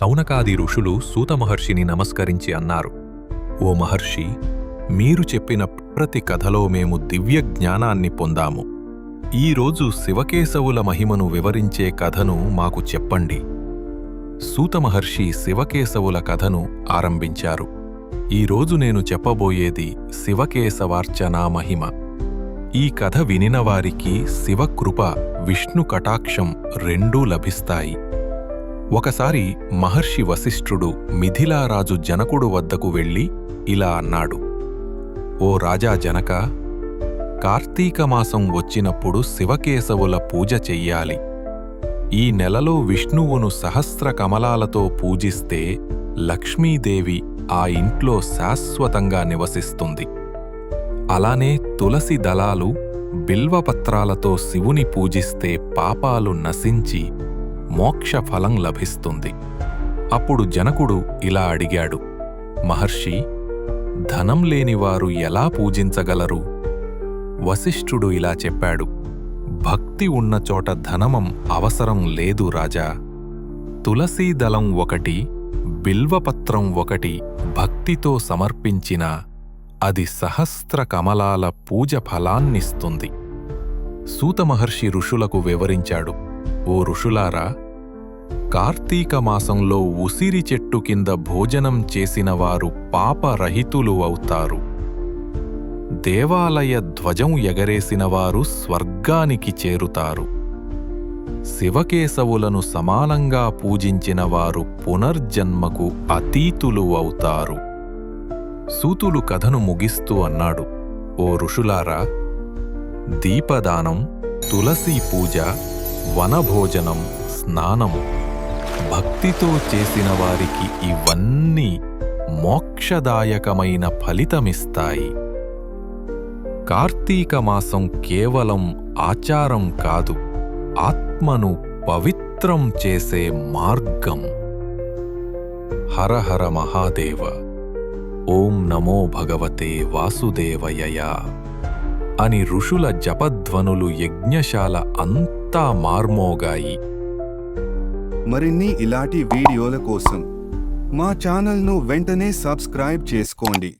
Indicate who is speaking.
Speaker 1: సౌనకాది ఋషులు సూత మహర్షిని నమస్కరించి అన్నారు ఓ మహర్షి మీరు చెప్పిన ప్రతి కథలో మేము దివ్య జ్ఞానాన్ని పొందాము. ఈరోజు శివకేశవుల మహిమను వివరించే కథను మాకు చెప్పండి. సూత మహర్షి శివకేశవుల కథను ఆరంభించారు. ఈరోజు నేను చెప్పబోయేది శివకేశవార్చనా మహిమ. ఈ కథ వినినవారికి శివకృప విష్ణు కటాక్షం రెండూ లభిస్తాయి. ఒకసారి మహర్షి వశిష్ఠుడు మిథిలారాజు జనకుడు వద్దకు వెళ్ళి ఇలా అన్నాడు ఓ రాజా జనక కార్తీక మాసం వచ్చినప్పుడు శివకేశవుల పూజ చెయ్యాలి. ఈ నెలలో విష్ణువును సహస్ర కమలాలతో పూజిస్తే లక్ష్మీదేవి ఆ ఇంట్లో శాశ్వతంగా నివసిస్తుంది. అలానే తులసి దళాలు బిల్వపత్రాలతో శివుని పూజిస్తే పాపాలు నశించి మోక్షఫలం లభిస్తుంది. అప్పుడు జనకుడు ఇలా అడిగాడు మహర్షి ధనం లేనివారు ఎలా పూజించగలరు? వశిష్ఠుడు ఇలా చెప్పాడు భక్తి ఉన్న చోట ధనమం అవసరం లేదు రాజా. తులసీదళం ఒకటి బిల్వపత్రం ఒకటి భక్తితో సమర్పించిన అది సహస్ర కమలాల పూజ ఫలాన్నిస్తుంది. సూతమహర్షి ఋషులకు వివరించాడు ఓ ఋషులారా కార్తీక మాసంలో ఉసిరి చెట్టు కింద భోజనం చేసిన వారు పాపరహితులు అవుతారు. దేవాలయ ధ్వజం ఎగరేసిన వారు స్వర్గానికి చేరుతారు. శివకేశవులను సమానంగా పూజించిన వారు పునర్జన్మకు అతీతులు అవుతారు. సూతులు కథను ముగిస్తూ అన్నాడు ఓ ఋషులారా దీపదానం తులసీ పూజ వనభోజనం స్నానం భక్తితో చేసిన వారికి ఇవన్నీ మోక్షదాయకమైన ఫలితమిస్తాయి. కార్తీక మాసం కేవలం ఆచారం కాదు ఆత్మను పవిత్రం చేసే మార్గం. హరహర మహాదేవ ఓం నమో భగవతే వాసుదేవయయ అని ఋషుల జపధ్వనులు యజ్ఞశాల అంత అంతా మార్మోగాయి.
Speaker 2: మరిన్ని ఇలాంటి వీడియోల కోసం మా ఛానల్ను వెంటనే సబ్స్క్రైబ్ చేసుకోండి.